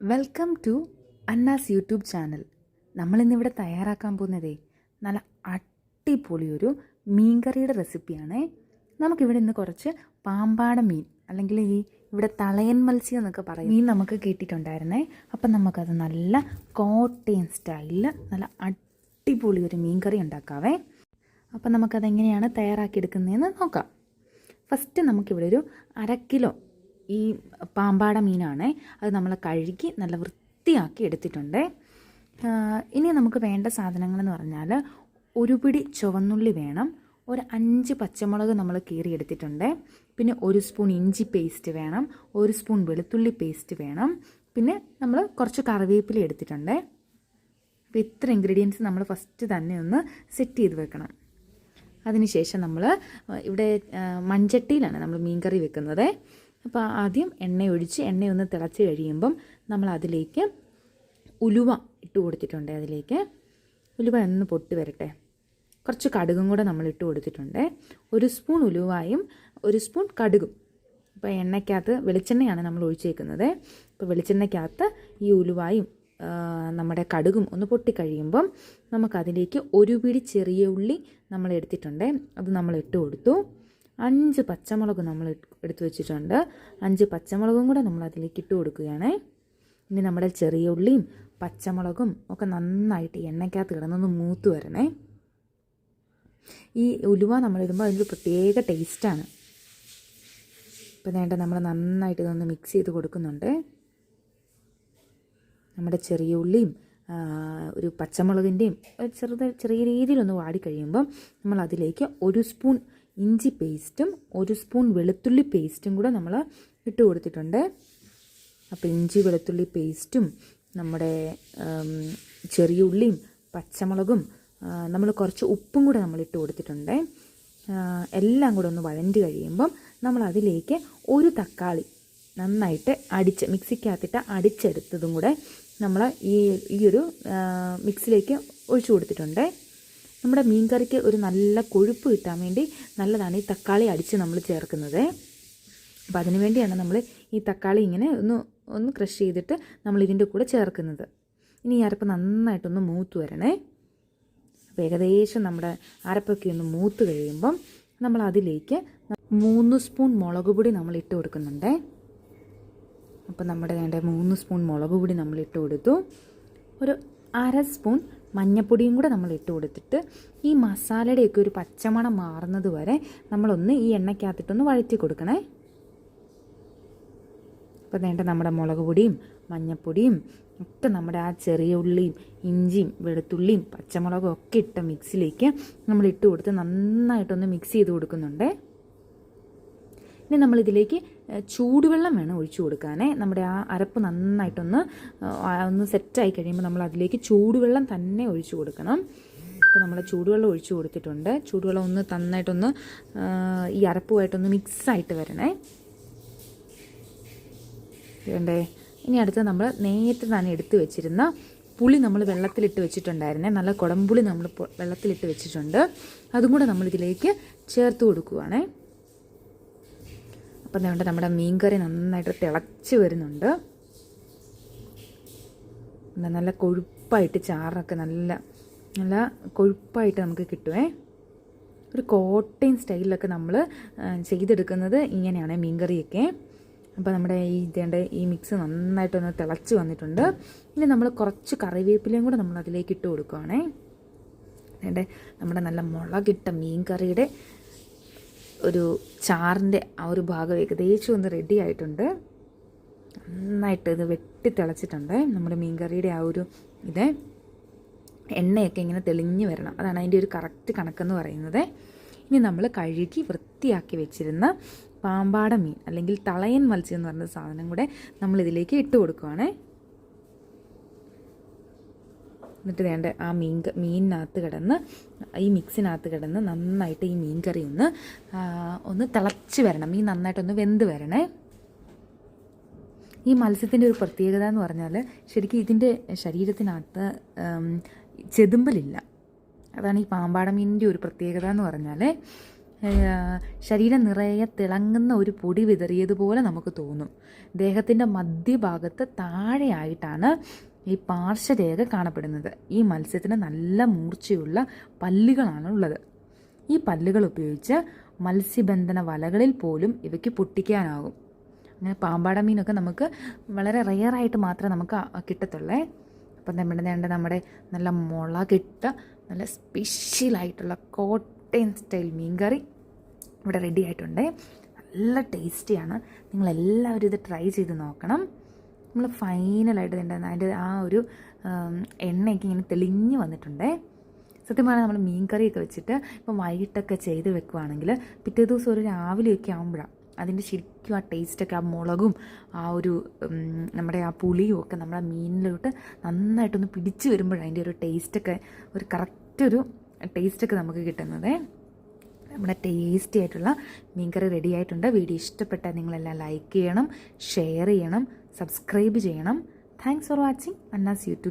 Welcome to Anna's YouTube channel നമ്മളിന്നിവിടെ തയ്യാറാക്കാൻ പോകുന്നതേ നല്ല അടിപൊളി ഒരു മീൻകറിയുടെ റെസിപ്പിയാണേ. നമുക്കിവിടെ ഇന്ന് കുറച്ച് പാമ്പാട മീൻ അല്ലെങ്കിൽ ഈ ഇവിടെ തളയൻ മത്സ്യം എന്നൊക്കെ പറയും മീൻ നമുക്ക് കിട്ടിയിട്ടുണ്ടായിരുന്നേ. അപ്പം നമുക്കത് നല്ല കോട്ടയം സ്റ്റൈലിൽ നല്ല അടിപൊളി ഒരു മീൻ കറി ഉണ്ടാക്കാവേ. അപ്പം നമുക്കതെങ്ങനെയാണ് തയ്യാറാക്കിയെടുക്കുന്നതെന്ന് നോക്കാം. ഫസ്റ്റ് നമുക്കിവിടെ ഒരു അര കിലോ ഈ പാമ്പാട മീനാണ് അത് നമ്മൾ കഴുകി നല്ല വൃത്തിയാക്കി എടുത്തിട്ടുണ്ട്. ഇനി നമുക്ക് വേണ്ട സാധനങ്ങളെന്ന് പറഞ്ഞാൽ ഒരു പിടി ചുവന്നുള്ളി വേണം ഒരു അഞ്ച് പച്ചമുളക് നമ്മൾ കീറി എടുത്തിട്ടുണ്ട് പിന്നെ ഒരു സ്പൂൺ ഇഞ്ചി പേസ്റ്റ് വേണം ഒരു സ്പൂൺ വെളുത്തുള്ളി പേസ്റ്റ് വേണം പിന്നെ നമ്മൾ കുറച്ച് കറിവേപ്പില എടുത്തിട്ടുണ്ട്. അപ്പോൾ ഇത്ര ഇൻഗ്രീഡിയൻസ് നമ്മൾ ഫസ്റ്റ് തന്നെ ഒന്ന് സെറ്റ് ചെയ്ത് വെക്കണം. അതിനുശേഷം നമ്മൾ ഇവിടെ മൺചട്ടിയിലാണ് നമ്മൾ മീൻകറി വെക്കുന്നത്. അപ്പോൾ ആദ്യം എണ്ണ ഒഴിച്ച് എണ്ണയൊന്ന് തിളച്ച് കഴിയുമ്പം നമ്മൾ അതിലേക്ക് ഉലുവ ഇട്ട് കൊടുത്തിട്ടുണ്ട്. അതിലേക്ക് ഉലുവ ഒന്ന് പൊട്ടി വരട്ടെ. കുറച്ച് കടുകും കൂടെ നമ്മൾ ഇട്ട് കൊടുത്തിട്ടുണ്ട്. ഒരു സ്പൂൺ ഉലുവായും ഒരു സ്പൂൺ കടുകും. അപ്പോൾ എണ്ണയ്ക്കകത്ത് വെളിച്ചെണ്ണയാണ് നമ്മൾ ഒഴിച്ചേക്കുന്നത്. അപ്പോൾ വെളിച്ചെണ്ണയ്ക്കകത്ത് ഈ ഉലുവായും നമ്മുടെ കടുകും ഒന്ന് പൊട്ടിക്കഴിയുമ്പം നമുക്കതിലേക്ക് ഒരു പിടി ചെറിയ ഉള്ളി നമ്മൾ എടുത്തിട്ടുണ്ട്. അത് നമ്മൾ ഇട്ട് കൊടുത്തു. അഞ്ച് പച്ചമുളക് നമ്മൾ എടുത്തു വെച്ചിട്ടുണ്ട്. അഞ്ച് പച്ചമുളകും കൂടെ നമ്മൾ അതിലേക്ക് ഇട്ട് കൊടുക്കുകയാണ്. ഇനി നമ്മുടെ ചെറിയ ഉള്ളിയും പച്ചമുളകും ഒക്കെ നന്നായിട്ട് എണ്ണയ്ക്കകത്ത് കിടന്നൊന്ന് മൂത്ത് വരണേ. ഈ ഉലുവ നമ്മളിടുമ്പോൾ അതിന്റെ പ്രത്യേക ടേസ്റ്റാണ് ഇപ്പം വേണ്ട നമ്മൾ നന്നായിട്ട് ഇതൊന്ന് മിക്സ് ചെയ്ത് കൊടുക്കുന്നുണ്ട്. നമ്മുടെ ചെറിയ ഉള്ളിയും ഒരു പച്ചമുളകിന്റെയും ചെറുത് ചെറിയ രീതിയിലൊന്ന് വാടി കഴിയുമ്പം നമ്മൾ അതിലേക്ക് ഒരു സ്പൂൺ ഇഞ്ചി പേസ്റ്റും ഒരു സ്പൂൺ വെളുത്തുള്ളി പേസ്റ്റും കൂടെ നമ്മൾ ഇട്ട് കൊടുത്തിട്ടുണ്ട്. അപ്പോൾ ഇഞ്ചി വെളുത്തുള്ളി പേസ്റ്റും നമ്മുടെ ചെറിയ ഉള്ളിയും പച്ചമുളകും നമ്മൾ കുറച്ച് ഉപ്പും കൂടെ നമ്മൾ ഇട്ട് കൊടുത്തിട്ടുണ്ട്. എല്ലാം കൂടെ ഒന്ന് വഴണ്ട് കഴിയുമ്പം നമ്മൾ അതിലേക്ക് ഒരു തക്കാളി നന്നായിട്ട് അടിച്ച് മിക്സിക്കകത്തിട്ട് അടിച്ചെടുത്തതും കൂടെ നമ്മൾ ഈ ഈ ഒരു മിക്സിലേക്ക് ഒഴിച്ചു കൊടുത്തിട്ടുണ്ട്. നമ്മുടെ മീൻ കറിക്ക് ഒരു നല്ല കൊഴുപ്പ് കിട്ടാൻ വേണ്ടി നല്ലതാണ് ഈ തക്കാളി അടിച്ച് നമ്മൾ ചേർക്കുന്നത്. അപ്പോൾ അതിന് വേണ്ടിയാണ് നമ്മൾ ഈ തക്കാളി ഇങ്ങനെ ഒന്ന് ഒന്ന് ക്രഷ് ചെയ്തിട്ട് നമ്മൾ ഇതിന്റെ കൂടെ ചേർക്കുന്നത്. ഇനി ഈ അരപ്പ് നന്നായിട്ടൊന്ന് മൂത്ത് വരണേ. അപ്പോൾ ഏകദേശം നമ്മുടെ അരപ്പൊക്കെ ഒന്ന് മൂത്ത് കഴിയുമ്പം നമ്മൾ അതിലേക്ക് മൂന്ന് സ്പൂൺ മുളക് പൊടി നമ്മൾ ഇട്ട് കൊടുക്കുന്നുണ്ട്. അപ്പോൾ നമ്മുടെ വേണ്ട മൂന്ന് സ്പൂൺ മുളക് പൊടി നമ്മൾ ഇട്ട് കൊടുത്തു. ഒരു അര സ്പൂൺ മഞ്ഞപ്പൊടിയും കൂടെ നമ്മൾ ഇട്ട് കൊടുത്തിട്ട് ഈ മസാലയുടെയൊക്കെ ഒരു പച്ചമണം മാറുന്നത് വരെ നമ്മളൊന്ന് ഈ എണ്ണയ്ക്കകത്തിട്ടൊന്ന് വഴറ്റി കൊടുക്കണേ. അപ്പോൾ വേണ്ട നമ്മുടെ മുളക് പൊടിയും മഞ്ഞപ്പൊടിയും ഒക്കെ നമ്മുടെ ആ ചെറിയ ഉള്ളിയും ഇഞ്ചിയും വെളുത്തുള്ളിയും പച്ചമുളകും ഒക്കെ ഇട്ട മിക്സിലേക്ക് നമ്മൾ ഇട്ട് കൊടുത്ത് നന്നായിട്ടൊന്ന് മിക്സ് ചെയ്ത് കൊടുക്കുന്നുണ്ട്. ഇനി നമ്മളിതിലേക്ക് ചൂടുവെള്ളം വേണം ഒഴിച്ചു കൊടുക്കാനേ. നമ്മുടെ ആ അരപ്പ് നന്നായിട്ടൊന്ന് ഒന്ന് സെറ്റായി കഴിയുമ്പോൾ നമ്മൾ അതിലേക്ക് ചൂടുവെള്ളം തന്നെ ഒഴിച്ചു കൊടുക്കണം. അപ്പോൾ നമ്മൾ ചൂടുവെള്ളം ഒഴിച്ചു കൊടുത്തിട്ടുണ്ട്. ചൂടുവെള്ളം ഒന്ന് നന്നായിട്ടൊന്ന് ഈ അരപ്പുമായിട്ടൊന്ന് മിക്സായിട്ട് വരണേ. വേണ്ടേ ഇനി അടുത്ത് നമ്മൾ നേരത്തെ തന്നെ എടുത്ത് വെച്ചിരുന്ന പുളി നമ്മൾ വെള്ളത്തിലിട്ട് വെച്ചിട്ടുണ്ടായിരുന്നേ. നല്ല കുടംപുളി നമ്മൾ വെള്ളത്തിലിട്ട് വെച്ചിട്ടുണ്ട്. അതും കൂടെ നമ്മളിതിലേക്ക് ചേർത്ത് കൊടുക്കുവാണേ. അപ്പം അതുകൊണ്ട് നമ്മുടെ മീൻകറി നന്നായിട്ട് തിളച്ച് വരുന്നുണ്ട്. നല്ല കൊഴുപ്പായിട്ട് ചാറൊക്കെ നല്ല നല്ല കൊഴുപ്പായിട്ട് നമുക്ക് കിട്ടുമേ ഒരു കോട്ടയം സ്റ്റൈലിലൊക്കെ നമ്മൾ ചെയ്തെടുക്കുന്നത് ഇങ്ങനെയാണ് മീൻകറിയൊക്കെ. അപ്പോൾ നമ്മുടെ ഈ ഇതേണ്ട ഈ മിക്സ് നന്നായിട്ടൊന്ന് തിളച്ച് വന്നിട്ടുണ്ട്. ഇനി നമ്മൾ കുറച്ച് കറിവേപ്പിലയും കൂടെ നമ്മൾ അതിലേക്ക് ഇട്ട് കൊടുക്കുകയാണേ വേണ്ടേ നമ്മുടെ നല്ല മുളകിട്ട മീൻ കറിയുടെ ഒരു ചാറിന്റെ ആ ഒരു ഭാഗം ഏകദേശം ഒന്ന് റെഡി ആയിട്ടുണ്ട്. നന്നായിട്ട് ഇത് വെട്ടി തിളച്ചിട്ടുണ്ട്. നമ്മുടെ മീൻകറിയുടെ ആ ഒരു ഇത് എണ്ണയൊക്കെ ഇങ്ങനെ തെളിഞ്ഞ് വരണം. അതാണ് അതിന്റെ ഒരു കറക്റ്റ് കണക്കെന്ന് പറയുന്നത്. ഇനി നമ്മൾ കഴുകി വൃത്തിയാക്കി വെച്ചിരുന്ന പാമ്പാട മീൻ അല്ലെങ്കിൽ തളയൻ മത്സ്യം എന്ന് പറയുന്ന സാധനം കൂടെ നമ്മളിതിലേക്ക് ഇട്ട് കൊടുക്കുവാണേ. എന്നിട്ട് വേണ്ട ആ മീൻ മീനിനകത്ത് കിടന്ന് ഈ മിക്സിനകത്ത് കിടന്ന് നന്നായിട്ട് ഈ മീൻ കറി ഒന്ന് ഒന്ന് തിളച്ച് വരണം. മീൻ നന്നായിട്ടൊന്ന് വെന്ത് വരണേ. ഈ മത്സ്യത്തിന്റെ ഒരു പ്രത്യേകത എന്ന് പറഞ്ഞാൽ ശരിക്കും ഇതിന്റെ ശരീരത്തിനകത്ത് ചെതുമ്പലില്ല. അതാണ് ഈ പാമ്പാട മീനിന്റെ ഒരു പ്രത്യേകത എന്ന് പറഞ്ഞാൽ ശരീരം നിറയെ തിളങ്ങുന്ന ഒരു പൊടി വിതറിയതുപോലെ നമുക്ക് തോന്നും. ദേഹത്തിന്റെ മധ്യഭാഗത്ത് താഴെയായിട്ടാണ് ഈ പാർശ്വരേഖ കാണപ്പെടുന്നത്. ഈ മത്സ്യത്തിന് നല്ല മൂർച്ചയുള്ള പല്ലുകളാണ് ഉള്ളത് ഈ പല്ലുകൾ ഉപയോഗിച്ച് മത്സ്യബന്ധന വലകളിൽ പോലും ഇവയ്ക്ക് പൊട്ടിക്കാനാകും. അങ്ങനെ പാമ്പാട മീനൊക്കെ നമുക്ക് വളരെ റെയറായിട്ട് മാത്രമേ നമുക്ക് കിട്ടത്തുള്ളേ. അപ്പം നമ്മുടെ നേണ്ട നമ്മുടെ നല്ല മുളകിട്ട നല്ല സ്പെഷ്യലായിട്ടുള്ള കോട്ടയം സ്റ്റൈൽ മീൻകറി ഇവിടെ റെഡി ആയിട്ടുണ്ട്. നല്ല ടേസ്റ്റിയാണ്. നിങ്ങളെല്ലാവരും ഇത് ട്രൈ ചെയ്ത് നോക്കണം. നമ്മൾ ഫൈനലായിട്ട് ഇതിന്റെ അതിന്റെ ആ ഒരു എണ്ണയൊക്കെ ഇങ്ങനെ തെളിഞ്ഞ് വന്നിട്ടുണ്ടേ. സത്യം പറഞ്ഞാൽ നമ്മൾ മീൻ കറിയൊക്കെ വെച്ചിട്ട് ഇപ്പം വൈകിട്ടൊക്കെ ചെയ്ത് വെക്കുവാണെങ്കിൽ പിറ്റേ ദിവസം ഒരു രാവിലെയൊക്കെ ആകുമ്പോഴാണ് അതിന്റെ ശരിക്കും ആ ടേസ്റ്റൊക്കെ ആ മുളകും ആ ഒരു നമ്മുടെ ആ പുളിയും ഒക്കെ നമ്മുടെ മീനിലോട്ട് നന്നായിട്ടൊന്ന് പിടിച്ച് വരുമ്പോഴാണ് അതിന്റെ ഒരു ടേസ്റ്റൊക്കെ ഒരു കറക്റ്റ് ഒരു ടേസ്റ്റൊക്കെ നമുക്ക് കിട്ടുന്നത്. നമ്മുടെ ടേസ്റ്റി ആയിട്ടുള്ള മീൻകറി റെഡി ആയിട്ടുണ്ട്. വീഡിയോ ഇഷ്ടപ്പെട്ടാൽ നിങ്ങളെല്ലാം ലൈക്ക് ചെയ്യണം ഷെയർ ചെയ്യണം. സബ്സ്ക്രൈബ് ചെയ്യണം. Thanks for watching Anna's YouTube